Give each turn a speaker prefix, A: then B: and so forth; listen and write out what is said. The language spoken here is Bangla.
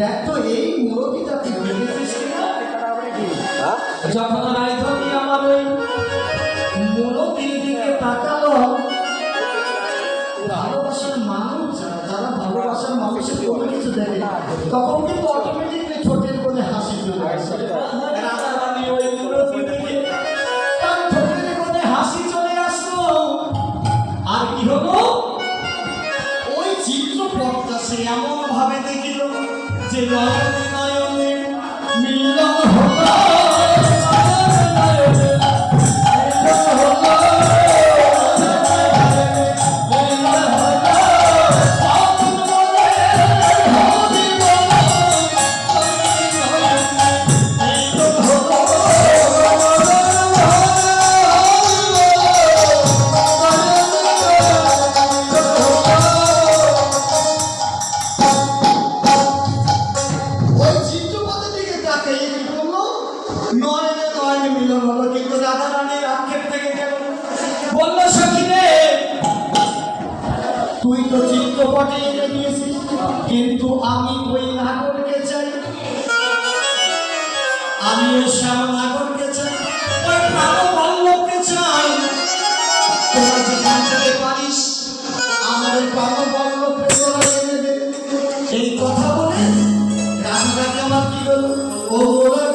A: দেখ এই মুরগিটা কিনা যখন রাজধানী আমার ওই মুরগির দিকে তাকালো ভালোবাসার মানুষ যারা ভালোবাসার মানুষের কোনো কিছু দেখে তখন কিন্তু অটোমেটিকলি ঠোঁটের কোণে হাসি চলে আসে। সে এমন ভাবে দেখিল যে নয়নে নয়নে মিলন হলো নয়নে নয়নে মিলন হলো? কিন্তু রাধা রানীর আক্ষেপ থেকে গেল। বলল সখী রে তুই তো চিত্রপটে এনে দিয়েছিস, কিন্তু আমি ওই নাগরকে চাই। আমি ওই শ্যাম নাগরকে চাই। ওই প্রাণ বল্লভকে চাই। তোরা যদি আনতে পারিস, আমার ওই প্রাণ বল্লভকে তোরা এই কথা বলে রামরাজা আমার কি হলো? ও ওরা